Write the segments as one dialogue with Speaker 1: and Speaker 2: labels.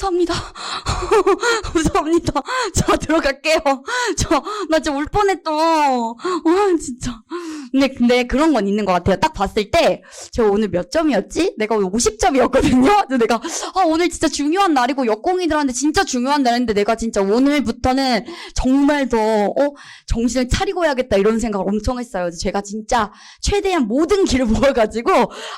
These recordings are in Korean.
Speaker 1: 감사합니다. 감사합니다. 자, 들어갈게요. 저, 나 진짜 울 뻔했다. 와, 진짜. 근데, 근데 그런 건 있는 것 같아요. 딱 봤을 때, 저 오늘 몇 점이었지? 내가 50점이었거든요? 그래서 내가, 아, 오늘 진짜 중요한 날이고, 역공이들한테 진짜 중요한 날인데, 내가 진짜 오늘부터는 정말 더, 어, 정신을 차리고 해야겠다, 이런 생각을 엄청 했어요. 제가 진짜 최대한 모든 길을 모아가지고,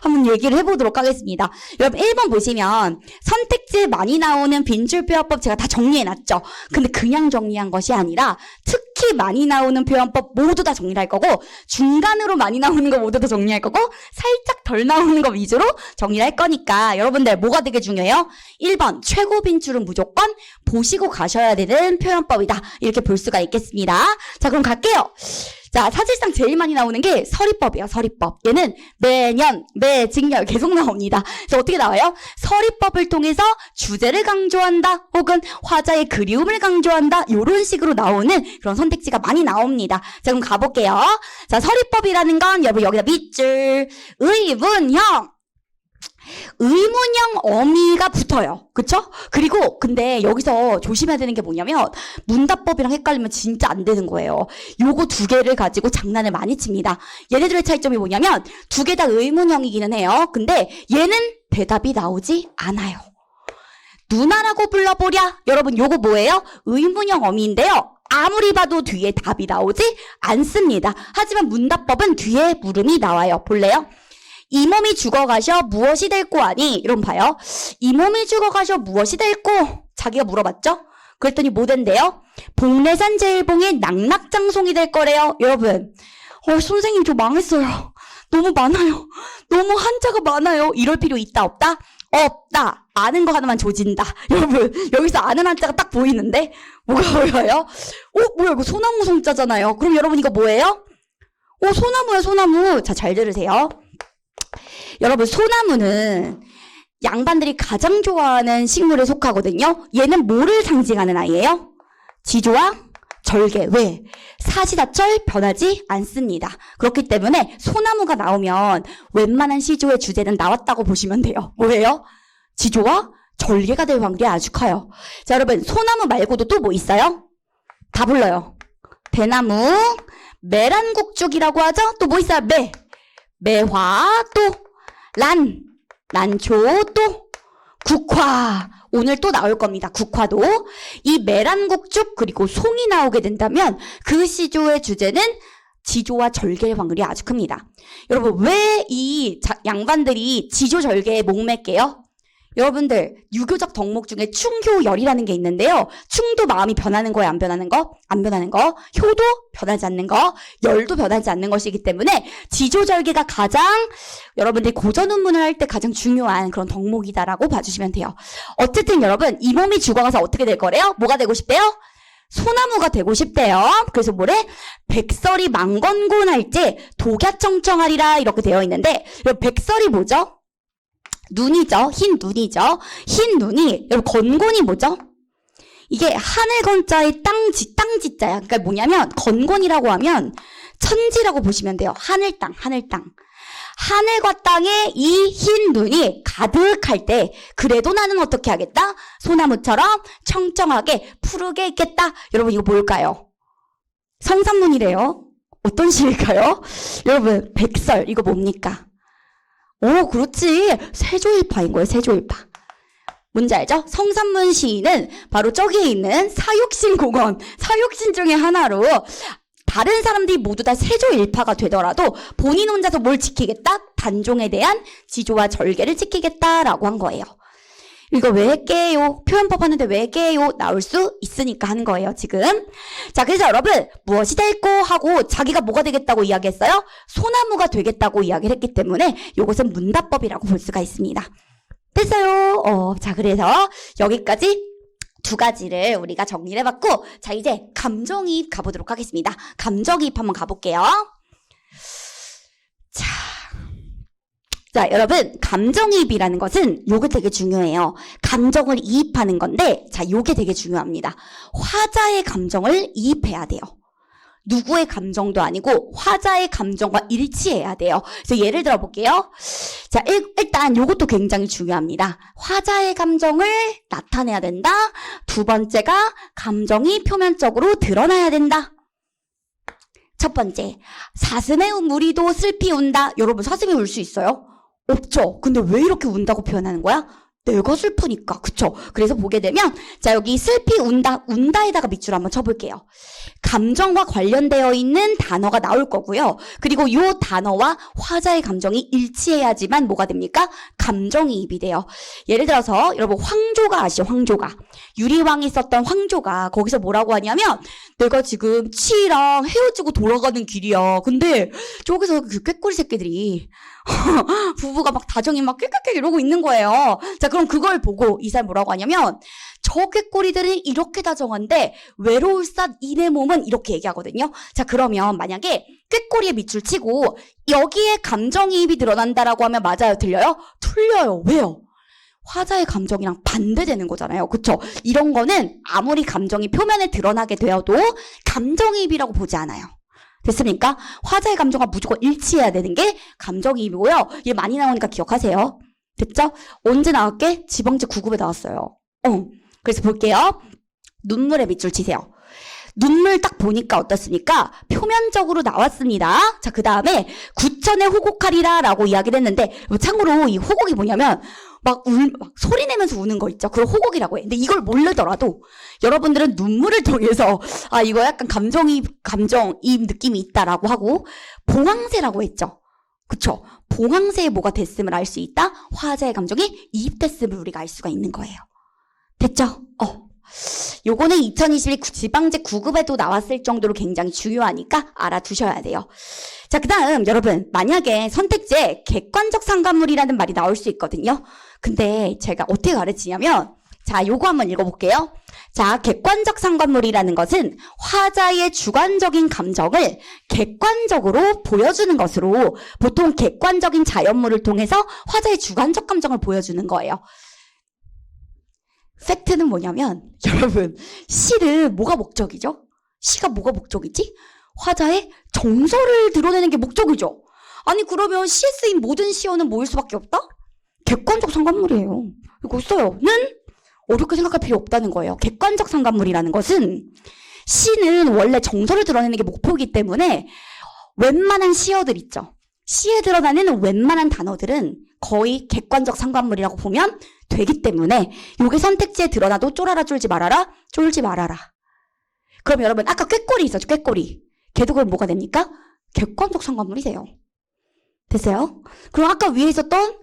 Speaker 1: 한번 얘기를 해보도록 하겠습니다. 여러분, 1번 보시면, 선택지에 많이 나오는 빈줄 표현법 제가 다 정리해놨죠. 근데 그냥 정리한 것이 아니라 특히 많이 나오는 표현법 모두 다 정리할 거고 중 간으로 많이 나오는 거 모두 다 정리할 거고 살짝 덜 나오는 거 위주로 정리를 할 거니까 여러분들 뭐가 되게 중요해요? 1번 최고 빈줄은 무조건 보시고 가셔야 되는 표현법이다. 이렇게 볼 수가 있겠습니다. 자 그럼 갈게요. 자, 사실상 제일 많이 나오는 게 서리법이에요, 서리법. 얘는 매년, 매, 직렬 계속 나옵니다. 그래서 어떻게 나와요? 서리법을 통해서 주제를 강조한다, 혹은 화자의 그리움을 강조한다, 이런 식으로 나오는 그런 선택지가 많이 나옵니다. 자, 그럼 가볼게요. 자, 서리법이라는 건 여러분 여기다 밑줄, 의문형, 의문형 어미가 붙어요. 그쵸? 그리고 근데 여기서 조심해야 되는 게 뭐냐면 문답법이랑 헷갈리면 진짜 안 되는 거예요. 요거 두 개를 가지고 장난을 많이 칩니다. 얘네들의 차이점이 뭐냐면 두 개 다 의문형이기는 해요. 근데 얘는 대답이 나오지 않아요. 누나라고 불러보랴. 여러분 요거 뭐예요? 의문형 어미인데요. 아무리 봐도 뒤에 답이 나오지 않습니다. 하지만 문답법은 뒤에 물음이 나와요. 볼래요? 이 몸이 죽어가셔 무엇이 될거 아니? 이런 봐요. 이 몸이 죽어가셔 무엇이 될 거? 자기가 물어봤죠? 그랬더니 뭐 된대요? 복례산 제일봉의 낙낙장송이 될 거래요. 여러분, 어, 선생님 저 망했어요. 너무 많아요. 너무 한자가 많아요. 이럴 필요 있다 없다? 없다. 아는 거 하나만 조진다. 여러분, 여기서 아는 한자가 딱 보이는데? 뭐가 보여요? 어, 뭐야, 이거 소나무 송자잖아요. 그럼 여러분 이거 뭐예요? 어, 소나무야, 소나무. 자, 잘 들으세요. 여러분 소나무는 양반들이 가장 좋아하는 식물에 속하거든요. 얘는 뭐를 상징하는 아이예요? 지조와 절개. 왜? 사시다철 변하지 않습니다. 그렇기 때문에 소나무가 나오면 웬만한 시조의 주제는 나왔다고 보시면 돼요. 뭐예요? 지조와 절개가 될 확률이 아주 커요. 자, 여러분 소나무 말고도 또 뭐 있어요? 다 불러요. 대나무, 메란국죽이라고 하죠? 또 뭐 있어요? 매. 매화 또 란, 난초 또 국화. 오늘 또 나올 겁니다. 국화도. 이 메란국죽 그리고 송이 나오게 된다면 그 시조의 주제는 지조와 절개의 확률이 아주 큽니다. 여러분 왜 이 양반들이 지조 절개에 목맥게요? 여러분들 유교적 덕목 중에 충효열이라는 게 있는데요. 충도 마음이 변하는 거예요, 안 변하는 거? 안 변하는 거. 효도 변하지 않는 거. 열도 변하지 않는 것이기 때문에 지조절개가 가장 여러분들이 고전 운문을 할 때 가장 중요한 그런 덕목이다라고 봐주시면 돼요. 어쨌든 여러분 이 몸이 죽어가서 어떻게 될 거래요? 뭐가 되고 싶대요? 소나무가 되고 싶대요. 그래서 뭐래? 백설이 망건곤할 때 독야청청하리라 이렇게 되어 있는데 백설이 뭐죠? 눈이죠. 흰 눈이죠. 흰 눈이 여러분 건곤이 뭐죠? 이게 하늘 건자의 땅지 땅지자야. 그러니까 뭐냐면 건곤이라고 하면 천지라고 보시면 돼요. 하늘 땅, 하늘 땅. 하늘과 땅에 이 흰 눈이 가득할 때 그래도 나는 어떻게 하겠다? 소나무처럼 청청하게 푸르게 있겠다. 여러분 이거 뭘까요? 성산문이래요. 어떤 시일까요? 여러분 백설 이거 뭡니까? 오, 그렇지. 세조일파인 거예요, 세조일파. 뭔지 알죠? 성산문 시인은 바로 저기에 있는 사육신 공원, 사육신 중에 하나로 다른 사람들이 모두 다 세조일파가 되더라도 본인 혼자서 뭘 지키겠다? 단종에 대한 지조와 절개를 지키겠다라고 한 거예요. 이거 왜 깨요? 표현법 하는데 왜 깨요? 나올 수 있으니까 하는 거예요, 지금. 자, 그래서 여러분, 무엇이 될고 하고 자기가 뭐가 되겠다고 이야기했어요? 소나무가 되겠다고 이야기를 했기 때문에 이것은 문답법이라고 볼 수가 있습니다. 됐어요. 어, 자, 그래서 여기까지 두 가지를 우리가 정리를 해봤고, 자, 이제 감정이입 가보도록 하겠습니다. 감정이입 한번 가볼게요. 자, 자, 여러분, 감정이입이라는 것은 요게 되게 중요해요. 감정을 이입하는 건데, 자, 요게 되게 중요합니다. 화자의 감정을 이입해야 돼요. 누구의 감정도 아니고 화자의 감정과 일치해야 돼요. 그래서 예를 들어 볼게요. 자, 일, 일단 요것도 굉장히 중요합니다. 화자의 감정을 나타내야 된다. 두 번째가 감정이 표면적으로 드러나야 된다. 첫 번째, 사슴의 무리도 슬피 운다. 여러분, 사슴이 울 수 있어요? 없죠. 근데 왜 이렇게 운다고 표현하는 거야? 내가 슬프니까. 그쵸? 그래서 보게 되면, 자, 여기 슬피 운다, 운다에다가 밑줄 한번 쳐볼게요. 감정과 관련되어 있는 단어가 나올 거고요. 그리고 요 단어와 화자의 감정이 일치해야지만 뭐가 됩니까? 감정이입이 돼요. 예를 들어서, 여러분, 황조가 아시죠? 황조가. 유리왕이 썼던 황조가 거기서 뭐라고 하냐면, 내가 지금 치랑 헤어지고 돌아가는 길이야. 근데 저기서 그 꾀꼬리 새끼들이 부부가 막 다정히 막 꾀꾀꾀 이러고 있는 거예요. 자, 그럼 그걸 보고 이 사람 뭐라고 하냐면 저 꾀꼬리들은 이렇게 다정한데 외로울싸 이내 몸은 이렇게 얘기하거든요. 자, 그러면 만약에 꾀꼬리에 밑줄 치고 여기에 감정이입이 드러난다라고 하면 맞아요? 틀려요? 틀려요. 왜요? 화자의 감정이랑 반대되는 거잖아요. 그쵸? 이런 거는 아무리 감정이 표면에 드러나게 되어도 감정이입이라고 보지 않아요. 됐습니까? 화자의 감정과 무조건 일치해야 되는 게 감정이입이고요. 얘 많이 나오니까 기억하세요. 됐죠? 언제 나왔게? 지방제 9급에 나왔어요. 어. 그래서 볼게요. 눈물에 밑줄 치세요. 눈물 딱 보니까 어떻습니까? 표면적으로 나왔습니다. 자, 그 다음에 구천에 호곡하리라 라고 이야기를 했는데, 참고로 이 호곡이 뭐냐면, 막 울, 막 소리 내면서 우는 거 있죠? 그걸 호곡이라고 해. 근데 이걸 모르더라도 여러분들은 눈물을 통해서, 아, 이거 약간 감정이, 감정이 느낌이 있다라고 하고, 봉황새라고 했죠? 그쵸? 봉황새에 뭐가 됐음을 알 수 있다? 화자의 감정이 이입됐음을 우리가 알 수가 있는 거예요. 됐죠? 어. 요거는 2021 지방제 9급에도 나왔을 정도로 굉장히 중요하니까 알아두셔야 돼요. 자, 그 다음, 여러분, 만약에 선택지에 객관적 상관물이라는 말이 나올 수 있거든요. 근데 제가 어떻게 가르치냐면, 자, 요거 한번 읽어볼게요. 자, 객관적 상관물이라는 것은 화자의 주관적인 감정을 객관적으로 보여주는 것으로 보통 객관적인 자연물을 통해서 화자의 주관적 감정을 보여주는 거예요. 팩트는 뭐냐면 여러분 시는 뭐가 목적이죠? 시가 뭐가 목적이지? 화자의 정서를 드러내는 게 목적이죠. 아니 그러면 시에 쓰인 모든 시어는 뭐일 수밖에 없다? 객관적 상관물이에요. 이거 써요는 어렵게 생각할 필요 없다는 거예요. 객관적 상관물이라는 것은 시는 원래 정서를 드러내는 게 목표이기 때문에 웬만한 시어들 있죠. 시에 드러나는 웬만한 단어들은 거의 객관적 상관물이라고 보면 되기 때문에 요게 선택지에 드러나도 쫄아라 쫄지 말아라 쫄지 말아라. 그럼 여러분 아까 꾀꼬리 있었죠 꾀꼬리. 걔도 그럼 뭐가 됩니까? 객관적 상관물이 돼요. 됐어요? 그럼 아까 위에 있었던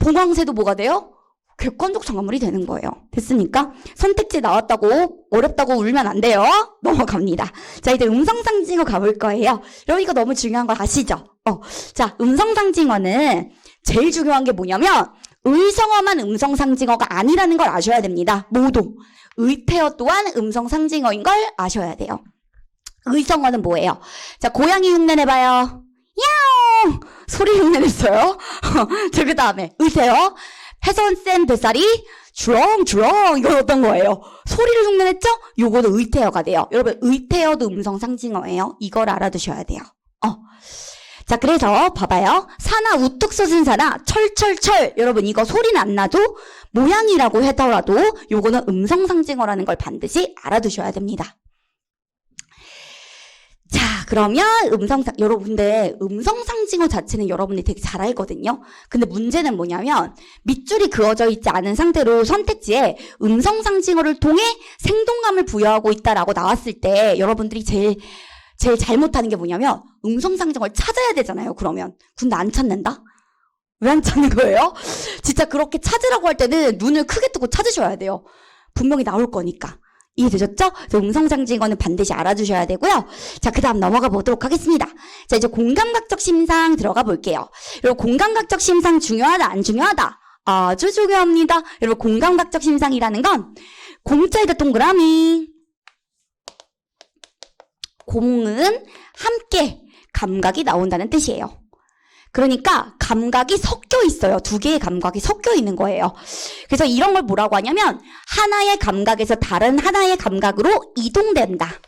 Speaker 1: 봉황새도 뭐가 돼요? 객관적 상관물이 되는 거예요. 됐습니까? 선택지 나왔다고 어렵다고 울면 안 돼요. 넘어갑니다. 자 이제 음성상징어 가볼 거예요. 이거 너무 중요한 거 아시죠? 어, 자 음성상징어는 제일 중요한 게 뭐냐면 의성어만 음성상징어가 아니라는 걸 아셔야 됩니다. 모두 의태어 또한 음성상징어인 걸 아셔야 돼요. 의성어는 뭐예요? 자 고양이 흉내 내봐요. 야옹 소리 흉내 냈어요. 자그 다음에 의태어 혜선쌤 뱃살이 주렁주렁 이거 어떤 거예요? 소리를 흉내냈죠? 요거는 의태어가 돼요. 여러분 의태어도 음성 상징어예요. 이걸 알아두셔야 돼요. 어. 자 그래서 봐봐요. 사나 우뚝 솟은 사나 철철철 여러분 이거 소리는 안 나도 모양이라고 하더라도 요거는 음성 상징어라는 걸 반드시 알아두셔야 됩니다. 자, 그러면 음성상, 여러분들, 음성 상징어 자체는 여러분이 되게 잘 알거든요? 근데 문제는 뭐냐면, 밑줄이 그어져 있지 않은 상태로 선택지에 음성 상징어를 통해 생동감을 부여하고 있다라고 나왔을 때, 여러분들이 제일, 제일 잘못하는 게 뭐냐면, 음성 상징어를 찾아야 되잖아요, 그러면. 근데 안 찾는다? 왜 안 찾는 거예요? 진짜 그렇게 찾으라고 할 때는 눈을 크게 뜨고 찾으셔야 돼요. 분명히 나올 거니까. 이해되셨죠? 음성상징어는 반드시 알아주셔야 되고요. 자, 그 다음 넘어가 보도록 하겠습니다. 자, 이제 공감각적 심상 들어가 볼게요. 여러분, 공감각적 심상 중요하다, 안 중요하다? 아주 중요합니다. 여러분, 공감각적 심상이라는 건 공짜이다 동그라미. 공은 함께 감각이 나온다는 뜻이에요. 그러니까 감각이 섞여 있어요. 두 개의 감각이 섞여 있는 거예요. 그래서 이런 걸 뭐라고 하냐면 하나의 감각에서 다른 하나의 감각으로 이동된다.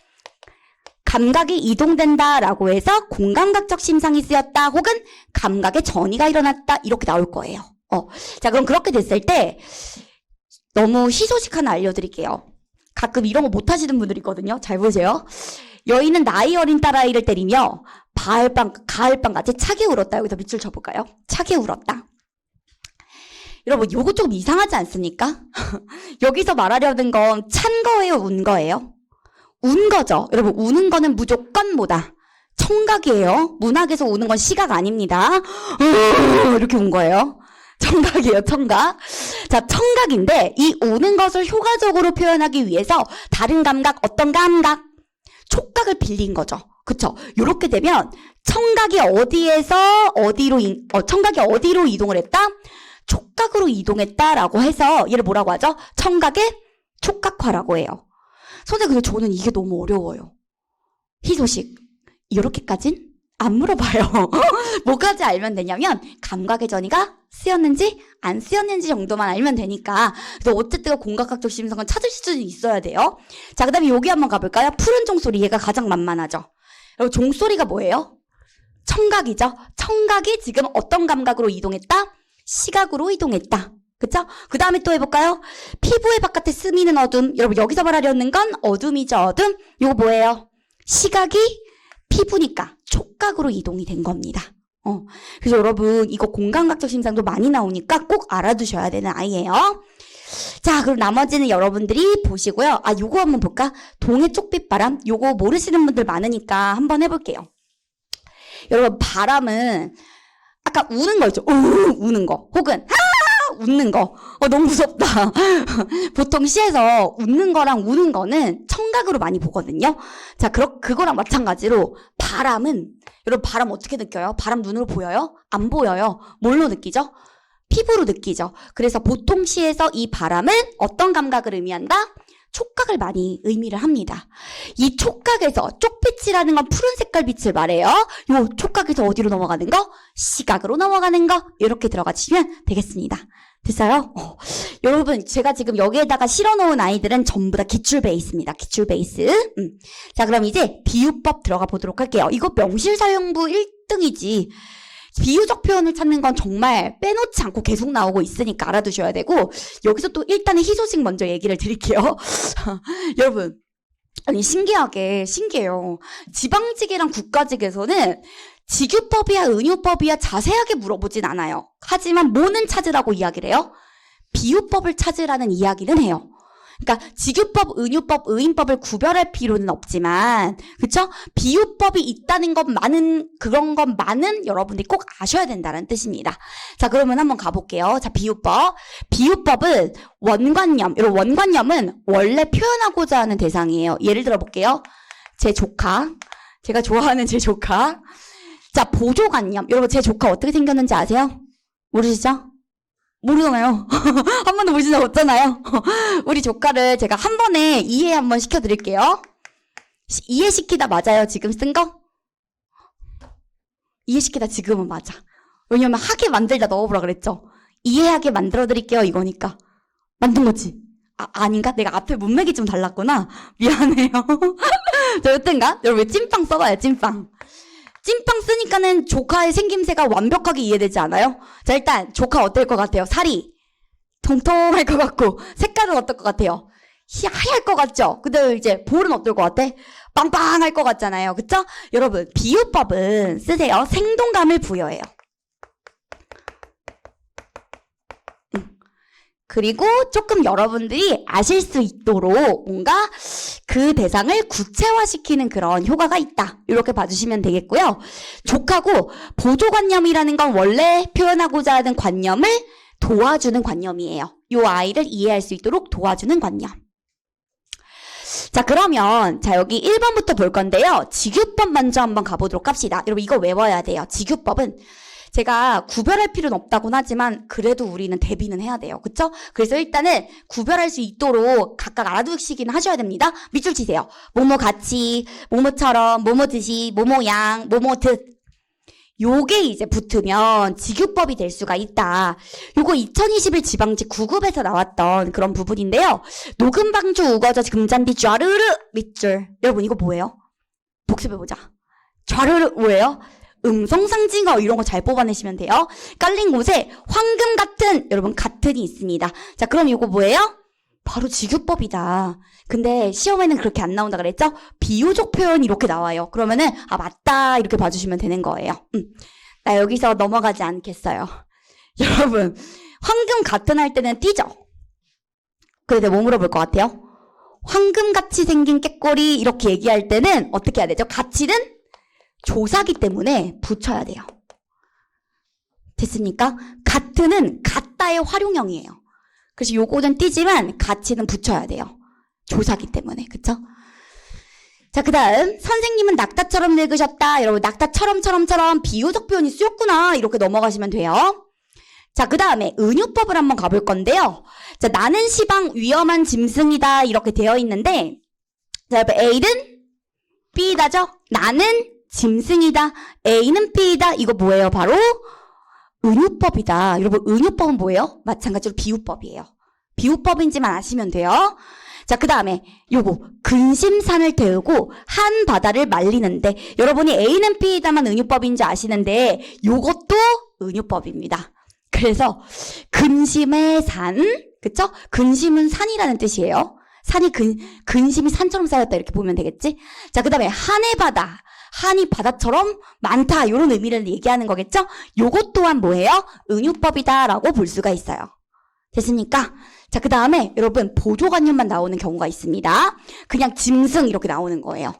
Speaker 1: 감각이 이동된다라고 해서 공감각적 심상이 쓰였다 혹은 감각의 전이가 일어났다 이렇게 나올 거예요. 어. 자, 그럼 그렇게 됐을 때 너무 희소식 하나 알려드릴게요. 가끔 이런 거 못하시는 분들 있거든요. 잘 보세요. 여인은 나이 어린 딸아이를 때리며 가을밤, 가을밤 같이 차게 울었다. 여기서 밑줄 쳐볼까요? 차게 울었다. 여러분, 요거 조금 이상하지 않습니까? 여기서 말하려는 건 찬 거예요, 운 거예요? 운 거죠. 여러분, 우는 거는 무조건 뭐다? 청각이에요. 문학에서 우는 건 시각 아닙니다. 이렇게 운 거예요. 청각이에요, 청각. 자, 청각인데 이 우는 것을 효과적으로 표현하기 위해서 다른 감각, 어떤 감각? 촉각을 빌린 거죠. 그쵸? 요렇게 되면 청각이 어디에서 어디로 이- 어, 청각이 어디로 이동을 했다? 촉각으로 이동했다라고 해서 얘를 뭐라고 하죠? 청각의 촉각화라고 해요. 선생님, 근데 저는 이게 너무 어려워요. 희소식. 이렇게까진 안 물어봐요. 뭐까지 알면 되냐면 감각의 전이가 쓰였는지 안 쓰였는지 정도만 알면 되니까 그래서 어쨌든 공각각적 심성은 찾으실 수는 있어야 돼요. 자, 그 다음에 여기 한번 가볼까요? 푸른 종소리 얘가 가장 만만하죠. 여러분 종소리가 뭐예요? 청각이죠. 청각이 지금 어떤 감각으로 이동했다? 시각으로 이동했다. 그쵸? 그 다음에 또 해볼까요? 피부의 바깥에 스미는 어둠. 여러분 여기서 말하려는 건 어둠이죠, 어둠. 이거 뭐예요? 시각이 피부니까 촉각으로 이동이 된 겁니다. 어. 그래서 여러분 이거 공감각적 심상도 많이 나오니까 꼭 알아두셔야 되는 아이예요. 자, 그럼 나머지는 여러분들이 보시고요. 아, 요거 한번 볼까? 동해 쪽빛바람. 요거 모르시는 분들 많으니까 한번 해볼게요. 여러분, 바람은 아까 우는 거 있죠? 우, 우는 거. 혹은 하 웃는 거. 어, 너무 무섭다. 보통 시에서 웃는 거랑 우는 거는 청각으로 많이 보거든요. 자, 그러, 그거랑 마찬가지로 바람은 여러분 바람 어떻게 느껴요? 바람 눈으로 보여요? 안 보여요. 뭘로 느끼죠? 피부로 느끼죠. 그래서 보통 시에서 이 바람은 어떤 감각을 의미한다? 촉각을 많이 의미를 합니다. 이 촉각에서 쪽빛이라는 건 푸른 색깔 빛을 말해요. 요 촉각에서 어디로 넘어가는 거? 시각으로 넘어가는 거. 이렇게 들어가시면 되겠습니다. 됐어요? 어. 여러분, 제가 지금 여기에다가 실어놓은 아이들은 전부 다 기출 베이스입니다. 기출 베이스. 음. 자, 그럼 이제 비유법 들어가 보도록 할게요. 이거 명실사용부 1등이지. 비유적 표현을 찾는 건 정말 빼놓지 않고 계속 나오고 있으니까 알아두셔야 되고, 여기서 또 일단은 희소식 먼저 얘기를 드릴게요. 여러분, 아니, 신기하게, 신기해요. 지방직이랑 국가직에서는 직유법이야, 은유법이야 자세하게 물어보진 않아요. 하지만 뭐는 찾으라고 이야기를 해요? 비유법을 찾으라는 이야기는 해요. 그러니까 직유법, 은유법, 의인법을 구별할 필요는 없지만 그쵸? 비유법이 있다는 것만은 그런 것만은 여러분들이 꼭 아셔야 된다는 뜻입니다. 자 그러면 한번 가볼게요. 자 비유법. 비유법은 원관념. 이런 원관념은 원래 표현하고자 하는 대상이에요. 예를 들어 볼게요. 제 조카. 제가 좋아하는 제 조카. 자 보조관념. 여러분 제 조카 어떻게 생겼는지 아세요? 모르시죠? 모르잖아요. 한 번도 보신 적 없잖아요. 우리 조카를 제가 한 번에 이해 한번 시켜드릴게요. 시- 이해시키다 맞아요, 지금 쓴 거? 이해시키다 지금은 맞아. 왜냐면 하게 만들다 넣어보라 그랬죠. 이해하게 만들어드릴게요, 이거니까. 만든 거지. 아, 아닌가? 내가 앞에 문맥이 좀 달랐구나. 미안해요. 저 여튼가? 여러분, 찐빵 써봐요, 찐빵. 찐빵 쓰니까는 조카의 생김새가 완벽하게 이해되지 않아요? 자, 일단, 조카 어떨 것 같아요? 살이 통통할 것 같고, 색깔은 어떨 것 같아요? 희- 하얄 것 같죠? 근데 이제 볼은 어떨 것 같아? 빵빵할 것 같잖아요. 그쵸? 여러분, 비유법은 쓰세요. 생동감을 부여해요. 그리고 조금 여러분들이 아실 수 있도록 뭔가 그 대상을 구체화시키는 그런 효과가 있다. 이렇게 봐주시면 되겠고요. 족하고 보조관념이라는 건 원래 표현하고자 하는 관념을 도와주는 관념이에요. 이 아이를 이해할 수 있도록 도와주는 관념. 자, 그러면, 자, 여기 1번부터 볼 건데요. 직유법 먼저 한번 가보도록 합시다. 여러분, 이거 외워야 돼요. 직유법은 제가 구별할 필요는 없다곤 하지만, 그래도 우리는 대비는 해야 돼요. 그쵸? 그래서 일단은 구별할 수 있도록 각각 알아두시기는 하셔야 됩니다. 밑줄 치세요. 뭐뭐 같이, 뭐뭐처럼, 뭐뭐 듯이, 뭐뭐 양, 뭐뭐 듯. 요게 이제 붙으면 직유법이 될 수가 있다. 요거 2021 지방직 9급에서 나왔던 그런 부분인데요. 녹음 방주 우거져 금잔디 쫘르르 밑줄. 여러분 이거 뭐예요? 복습해보자. 좌료를 뭐예요? 음성 상징어 이런 거 잘 뽑아내시면 돼요. 깔린 곳에 황금 같은 여러분 같은이 있습니다. 자 그럼 이거 뭐예요? 바로 직유법이다. 근데 시험에는 그렇게 안 나온다 그랬죠? 비유적 표현이 이렇게 나와요. 그러면은 아 맞다 이렇게 봐주시면 되는 거예요. 음. 나 여기서 넘어가지 않겠어요. 여러분 황금 같은 할 때는 띄죠. 그래서 뭐 물어볼 것 같아요? 황금같이 생긴 깨꼬리 이렇게 얘기할 때는 어떻게 해야 되죠? 가치는 조사기 때문에 붙여야 돼요. 됐습니까? 같은은 같다의 활용형이에요. 그래서 요거는 띄지만 가치는 붙여야 돼요. 조사기 때문에. 그쵸? 자, 그 다음. 선생님은 낙타처럼 늙으셨다. 여러분, 낙타처럼처럼처럼 비유적 표현이 쓰였구나. 이렇게 넘어가시면 돼요. 자, 그 다음에 은유법을 한번 가볼 건데요. 자, 나는 시방 위험한 짐승이다. 이렇게 되어 있는데, 자, 여러분, A는 B다죠? 나는 짐승이다. A는 B다. 이거 뭐예요? 바로 은유법이다. 여러분, 은유법은 뭐예요? 마찬가지로 비유법이에요. 비유법인지만 아시면 돼요. 자, 그 다음에 요거 근심산을 태우고 한 바다를 말리는데 여러분이 A는 B다만 은유법인지 아시는데 요것도 은유법입니다. 그래서 근심의 산, 그쵸? 근심은 산이라는 뜻이에요. 산이 근, 근심이 산처럼 쌓였다 이렇게 보면 되겠지? 자, 그 다음에 한의 바다. 한이 바다처럼 많다 이런 의미를 얘기하는 거겠죠? 요것 또한 뭐예요? 은유법이다라고 볼 수가 있어요. 됐습니까? 자, 그 다음에 여러분 보조관념만 나오는 경우가 있습니다. 그냥 짐승 이렇게 나오는 거예요.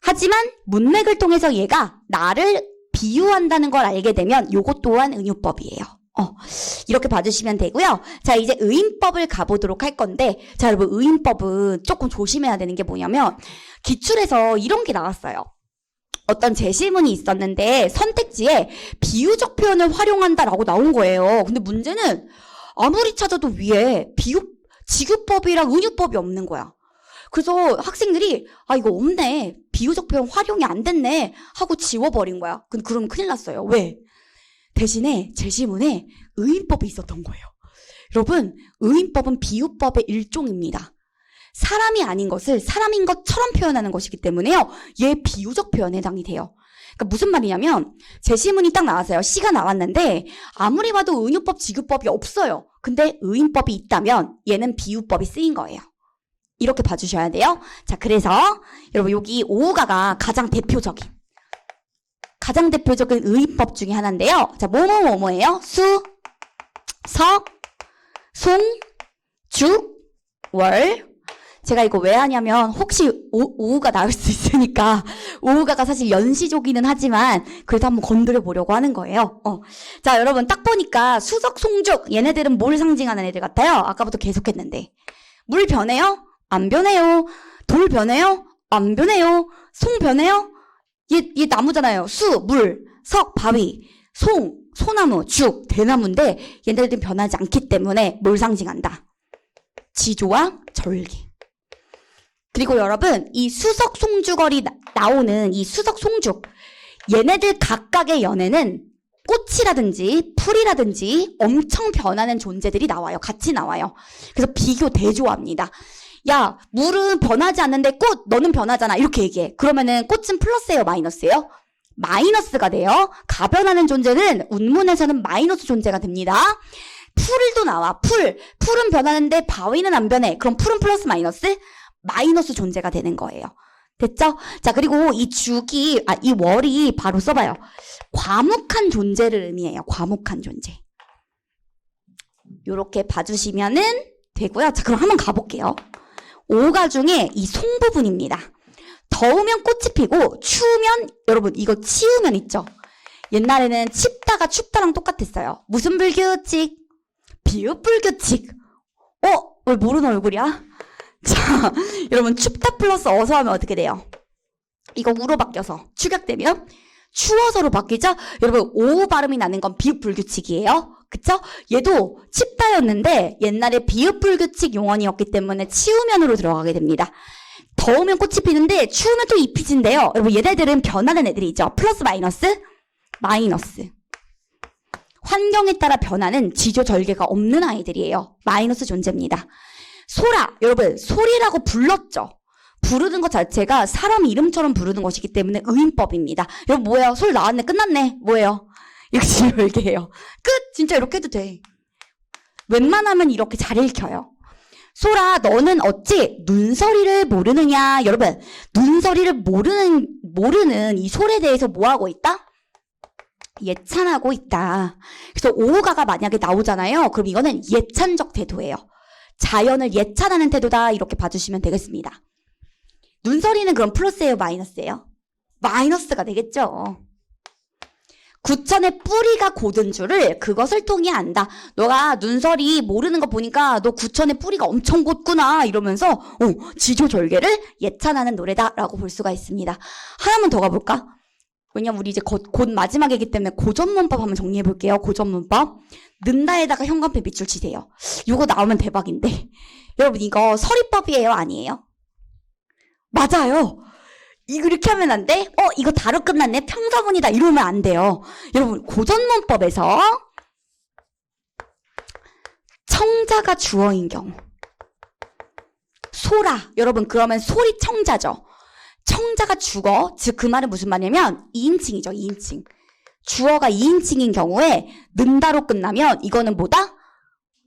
Speaker 1: 하지만 문맥을 통해서 얘가 나를 비유한다는 걸 알게 되면 요것 또한 은유법이에요. 어, 이렇게 봐주시면 되고요. 자, 이제 의인법을 가보도록 할 건데, 자, 여러분, 의인법은 조금 조심해야 되는 게 뭐냐면, 기출에서 이런 게 나왔어요. 어떤 제시문이 있었는데, 선택지에 비유적 표현을 활용한다라고 나온 거예요. 근데 문제는 아무리 찾아도 위에 비유, 지규법이랑 은유법이 없는 거야. 그래서 학생들이, 아, 이거 없네. 비유적 표현 활용이 안 됐네. 하고 지워버린 거야. 근데 그럼 큰일 났어요. 왜? 대신에 제시문에 의인법이 있었던 거예요. 여러분, 의인법은 비유법의 일종입니다. 사람이 아닌 것을 사람인 것처럼 표현하는 것이기 때문에요. 얘 비유적 표현에 해당이 돼요. 그러니까 무슨 말이냐면 제시문이 딱 나왔어요. 시가 나왔는데 아무리 봐도 은유법, 지규법이 없어요. 근데 의인법이 있다면 얘는 비유법이 쓰인 거예요. 이렇게 봐주셔야 돼요. 자, 그래서 여러분 여기 오우가가 가장 대표적인 가장 대표적인 의인법 중에 하나인데요. 자, 뭐뭐 뭐뭐예요? 수, 석, 송, 죽, 월. 제가 이거 왜 하냐면 혹시 오, 오우가 나올 수 있으니까 오우가가 사실 연시조기는 하지만 그래도 한번 건드려 보려고 하는 거예요. 어. 자, 여러분 딱 보니까 수석, 송죽 얘네들은 뭘 상징하는 애들 같아요? 아까부터 계속했는데 물 변해요? 안 변해요. 돌 변해요? 안 변해요. 송 변해요? 얘, 얘 나무잖아요. 수, 물, 석, 바위, 송, 소나무, 죽, 대나무인데 얘네들은 변하지 않기 때문에 뭘 상징한다? 지조와 절기. 그리고 여러분 이 수석 송죽얼이 나- 나오는 이 수석 송죽 얘네들 각각의 연애는 꽃이라든지 풀이라든지 엄청 변하는 존재들이 나와요. 같이 나와요. 그래서 비교 대조합니다. 야, 물은 변하지 않는데 꽃, 너는 변하잖아. 이렇게 얘기해. 그러면은 꽃은 플러스예요, 마이너스예요? 마이너스가 돼요. 가변하는 존재는 운문에서는 마이너스 존재가 됩니다. 풀도 나와. 풀. 풀은 변하는데 바위는 안 변해. 그럼 풀은 플러스 마이너스? 마이너스 존재가 되는 거예요. 됐죠? 자, 그리고 이 죽이, 아, 이 월이 바로 써봐요. 과묵한 존재를 의미해요. 과묵한 존재. 요렇게 봐주시면은 되고요. 자, 그럼 한번 가볼게요. 오가 중에 이 송 부분입니다. 더우면 꽃이 피고 추우면 여러분 이거 치우면 있죠. 옛날에는 칩다가 춥다랑 똑같았어요. 무슨 불규칙? 비읍 불규칙. 어? 왜 모르는 얼굴이야? 자, 여러분 춥다 플러스 어서 하면 어떻게 돼요? 이거 우로 바뀌어서 축약되면 추워서로 바뀌죠? 여러분 오 발음이 나는 건 비읍 불규칙이에요. 그쵸? 얘도 칩다였는데 옛날에 비읍 불규칙 용언이었기 때문에 치우면으로 들어가게 됩니다. 더우면 꽃이 피는데 추우면 또 잎이 진대요. 여러분 얘네들은 변하는 애들이죠. 플러스 마이너스? 마이너스. 환경에 따라 변하는 지조 절개가 없는 아이들이에요. 마이너스 존재입니다. 소라, 여러분 소리라고 불렀죠. 부르는 것 자체가 사람 이름처럼 부르는 것이기 때문에 의인법입니다. 여러분 뭐예요? 솔 나왔네. 끝났네. 뭐예요? 이렇게 이렇게 해요. 끝! 진짜 이렇게 해도 돼. 웬만하면 이렇게 잘 읽혀요. 소라, 너는 어찌 눈서리를 모르느냐? 여러분, 눈서리를 모르는, 모르는 이 솔에 대해서 뭐 하고 있다? 예찬하고 있다. 그래서 오우가가 만약에 나오잖아요. 그럼 이거는 예찬적 태도예요. 자연을 예찬하는 태도다. 이렇게 봐주시면 되겠습니다. 눈서리는 그럼 플러스예요? 마이너스예요? 마이너스가 되겠죠. 구천의 뿌리가 곧은 줄을 그것을 통해 안다. 너가 눈설이 모르는 거 보니까 너 구천의 뿌리가 엄청 곧구나 이러면서 어, 지조절개를 예찬하는 노래다라고 볼 수가 있습니다. 하나만 더 가볼까? 왜냐면 우리 이제 곧, 곧 마지막이기 때문에 고전문법 한번 정리해 볼게요. 고전문법. 는다에다가 현관패 밑줄 치세요. 이거 나오면 대박인데. 여러분 이거 서리법이에요? 아니에요? 맞아요. 이거 이렇게 하면 안 돼? 어, 이거 다루 끝났네? 평사문이다. 이러면 안 돼요. 여러분, 고전문법에서 청자가 주어인 경우. 소라. 여러분, 그러면 소리 청자죠. 청자가 주어. 즉, 그 말은 무슨 말이냐면, 2인칭이죠, 2인칭. 주어가 2인칭인 경우에, 는다로 끝나면, 이거는 뭐다?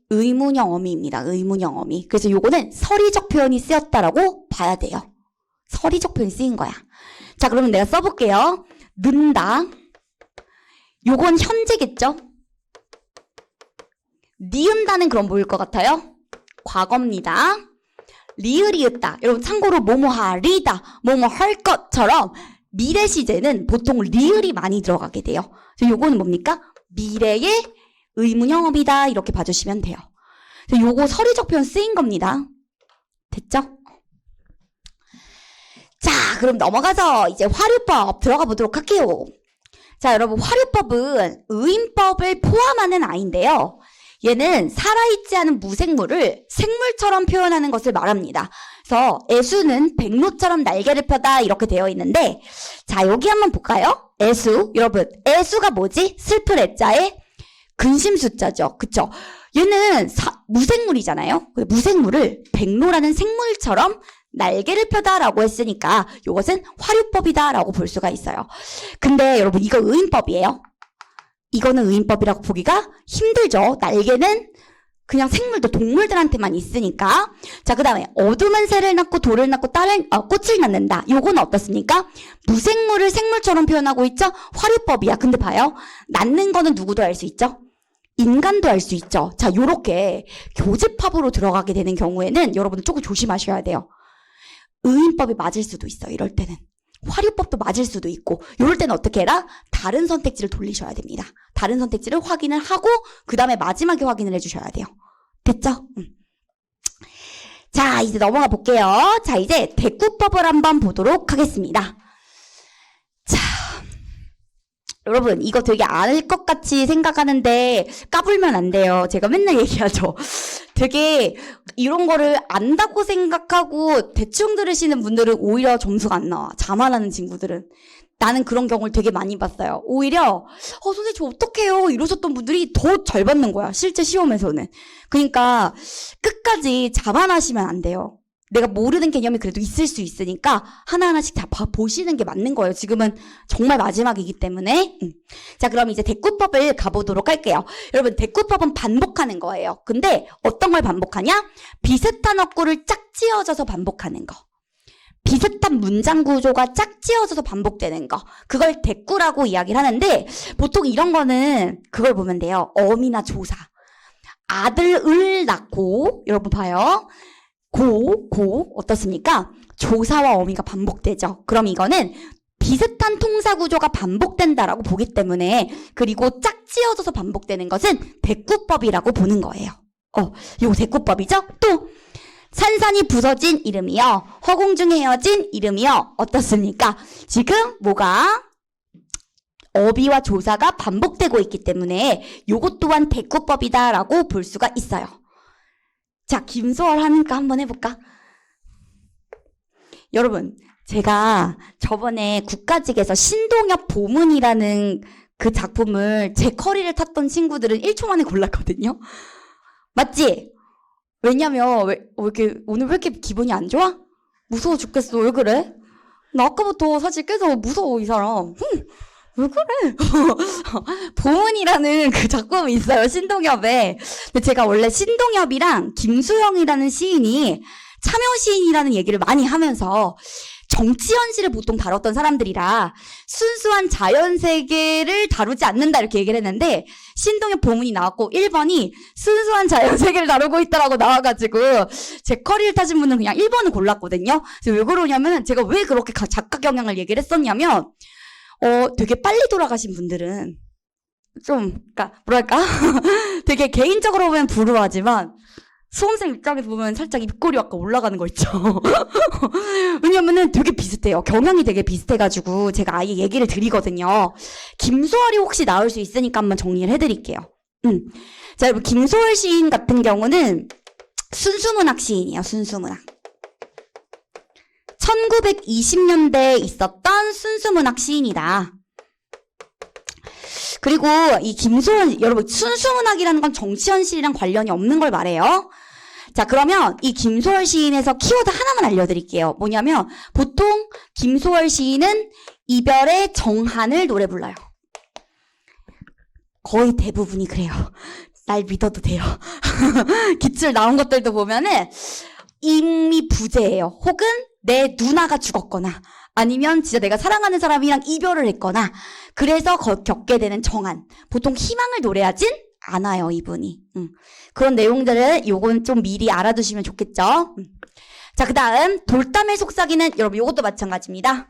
Speaker 1: 의문형 어미입니다. 의문형 어미. 그래서 요거는 서리적 표현이 쓰였다라고 봐야 돼요. 서리적 표현이 쓰인 거야. 자, 그러면 내가 써볼게요. 는다. 요건 현재겠죠? 니은다는 그럼 뭐일 것 같아요? 과거입니다. 리을이었다. 여러분 참고로 뭐뭐하리다, 뭐뭐할 것처럼 미래 시제는 보통 리을이 많이 들어가게 돼요. 그래서 요거는 뭡니까? 미래의 의문형업이다 이렇게 봐주시면 돼요. 그래서 요거 서리적 표현 쓰인 겁니다. 됐죠? 자, 그럼 넘어가서 이제 화류법 들어가 보도록 할게요. 자, 여러분, 화류법은 의인법을 포함하는 아이인데요. 얘는 살아있지 않은 무생물을 생물처럼 표현하는 것을 말합니다. 그래서 애수는 백로처럼 날개를 펴다 이렇게 되어 있는데, 자, 여기 한번 볼까요? 애수. 여러분, 애수가 뭐지? 슬플 애자의 근심 숫자죠. 그쵸? 얘는 사- 무생물이잖아요. 그 무생물을 백로라는 생물처럼 날개를 펴다라고 했으니까 이것은 화류법이다라고 볼 수가 있어요. 근데 여러분 이거 의인법이에요. 이거는 의인법이라고 보기가 힘들죠. 날개는 그냥 생물도 동물들한테만 있으니까. 자, 그 다음에 어둠은 새를 낳고 돌을 낳고 딸을, 어, 꽃을 낳는다. 요거는 어떻습니까? 무생물을 생물처럼 표현하고 있죠? 화류법이야. 근데 봐요. 낳는 거는 누구도 알 수 있죠? 인간도 알 수 있죠. 자, 요렇게 교집합으로 들어가게 되는 경우에는 여러분들 조금 조심하셔야 돼요. 의인법이 맞을 수도 있어, 이럴 때는. 화류법도 맞을 수도 있고, 이럴 때는 어떻게 해라? 다른 선택지를 돌리셔야 됩니다. 다른 선택지를 확인을 하고, 그 다음에 마지막에 확인을 해주셔야 돼요. 됐죠? 음. 자, 이제 넘어가 볼게요. 자, 이제 대꾸법을 한번 보도록 하겠습니다. 자, 여러분, 이거 되게 알것 같이 생각하는데, 까불면 안 돼요. 제가 맨날 얘기하죠. 되게 이런 거를 안다고 생각하고 대충 들으시는 분들은 오히려 점수가 안 나와. 자만하는 친구들은. 나는 그런 경우를 되게 많이 봤어요. 오히려 어 선생님 저 어떡해요 이러셨던 분들이 더 잘 받는 거야. 실제 시험에서는. 그러니까 끝까지 자만하시면 안 돼요. 내가 모르는 개념이 그래도 있을 수 있으니까 하나하나씩 다 봐- 보시는 게 맞는 거예요. 지금은 정말 마지막이기 때문에. 음. 자, 그럼 이제 대꾸법을 가보도록 할게요. 여러분, 대꾸법은 반복하는 거예요. 근데 어떤 걸 반복하냐? 비슷한 어구를 짝지어져서 반복하는 거. 비슷한 문장 구조가 짝지어져서 반복되는 거. 그걸 대꾸라고 이야기를 하는데, 보통 이런 거는 그걸 보면 돼요. 어미나 조사. 아들 을 낳고, 여러분 봐요. 고, 고, 어떻습니까? 조사와 어미가 반복되죠. 그럼 이거는 비슷한 통사 구조가 반복된다라고 보기 때문에 그리고 짝지어져서 반복되는 것은 대꾸법이라고 보는 거예요. 어, 이거 대꾸법이죠? 또 산산이 부서진 이름이요. 허공 중에 헤어진 이름이요. 어떻습니까? 지금 뭐가 어비와 조사가 반복되고 있기 때문에 요것 또한 대꾸법이다라고 볼 수가 있어요. 자, 김소월 하니까 한번 해볼까? 여러분, 제가 저번에 국가직에서 신동엽 보문이라는 그 작품을 제 커리를 탔던 친구들은 1초 만에 골랐거든요. 맞지? 왜냐면 왜, 왜 이렇게 오늘 왜 이렇게 기분이 안 좋아? 무서워 죽겠어. 왜 그래? 나 아까부터 사실 계속 무서워, 이 사람. 흠, 왜 그래? 보은이라는 그 작품이 있어요, 신동엽에. 근데 제가 원래 신동엽이랑 김수영이라는 시인이 참여 시인이라는 얘기를 많이 하면서 정치 현실을 보통 다뤘던 사람들이라 순수한 자연 세계를 다루지 않는다 이렇게 얘기를 했는데 신동엽 보문이 나왔고 1번이 순수한 자연 세계를 다루고 있다라고 나와가지고 제 커리를 타신 분은 그냥 1번을 골랐거든요. 왜 그러냐면 제가 왜 그렇게 가- 작가 경향을 얘기를 했었냐면 어 되게 빨리 돌아가신 분들은 좀 그러니까 뭐랄까 되게 개인적으로 보면 불우하지만 수험생 입장에서 보면 살짝 입꼬리 약간 올라가는 거 있죠. 왜냐면은 되게 비슷해요. 경향이 되게 비슷해가지고 제가 아예 얘기를 드리거든요. 김소월이 혹시 나올 수 있으니까 한번 정리를 해드릴게요. 음. 자, 여러분, 김소월 시인 같은 경우는 순수문학 시인이에요, 순수문학. 1920년대에 있었던 순수문학 시인이다. 그리고 이 김소월, 여러분, 순수문학이라는 건 정치현실이랑 관련이 없는 걸 말해요. 자, 그러면 이 김소월 시인에서 키워드 하나만 알려드릴게요. 뭐냐면, 보통 김소월 시인은 이별의 정한을 노래 불러요. 거의 대부분이 그래요. 날 믿어도 돼요. 기출 나온 것들도 보면은 이미 부재예요. 혹은 내 누나가 죽었거나 아니면 진짜 내가 사랑하는 사람이랑 이별을 했거나 그래서 거- 겪게 되는 정한. 보통 희망을 노래하진 않아요, 이분이. 음. 그런 내용들을 요건 좀 미리 알아두시면 좋겠죠. 음. 자, 그 다음 돌담의 속삭이는 여러분 요것도 마찬가지입니다.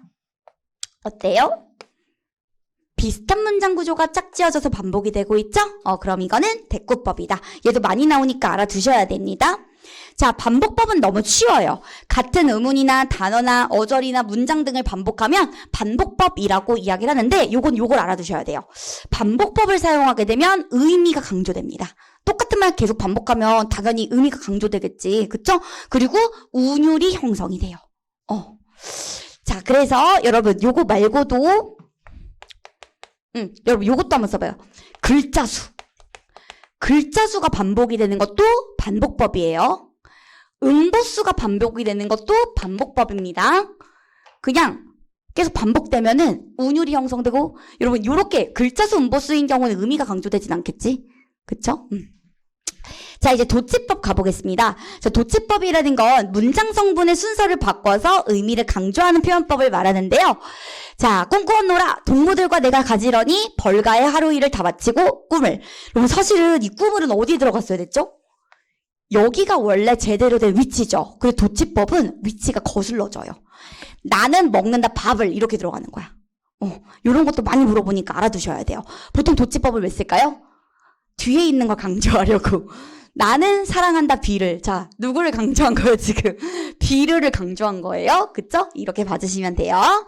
Speaker 1: 어때요? 비슷한 문장 구조가 짝지어져서 반복이 되고 있죠? 어, 그럼 이거는 대꾸법이다. 얘도 많이 나오니까 알아두셔야 됩니다. 자, 반복법은 너무 쉬워요. 같은 의문이나 단어나 어절이나 문장 등을 반복하면 반복법이라고 이야기를 하는데 요건 요걸 알아두셔야 돼요. 반복법을 사용하게 되면 의미가 강조됩니다. 똑같은 말 계속 반복하면 당연히 의미가 강조되겠지. 그쵸? 그리고 운율이 형성이 돼요. 어. 자, 그래서 여러분 요거 말고도 음, 여러분 요것도 한번 써봐요. 글자 수. 글자 수가 반복이 되는 것도 반복법이에요. 음보수가 반복이 되는 것도 반복법입니다. 그냥 계속 반복되면은 운율이 형성되고 여러분 요렇게 글자 수 음보수인 경우는 의미가 강조되진 않겠지? 그쵸? 음. 자, 이제 도치법 가보겠습니다. 자, 도치법이라는 건 문장 성분의 순서를 바꿔서 의미를 강조하는 표현법을 말하는데요. 자, 꿈꾸었 노라. 동무들과 내가 가지러니 벌가의 하루 일을 다 마치고 꿈을. 여러분, 사실은 이 꿈을은 어디에 들어갔어야 됐죠? 여기가 원래 제대로 된 위치죠. 그리고 도치법은 위치가 거슬러져요. 나는 먹는다 밥을 이렇게 들어가는 거야. 어, 이런 것도 많이 물어보니까 알아두셔야 돼요. 보통 도치법을 왜 쓸까요? 뒤에 있는 걸 강조하려고. 나는 사랑한다 비를. 자, 누구를 강조한 거예요, 지금? 비르를 강조한 거예요. 그쵸? 이렇게 봐주시면 돼요.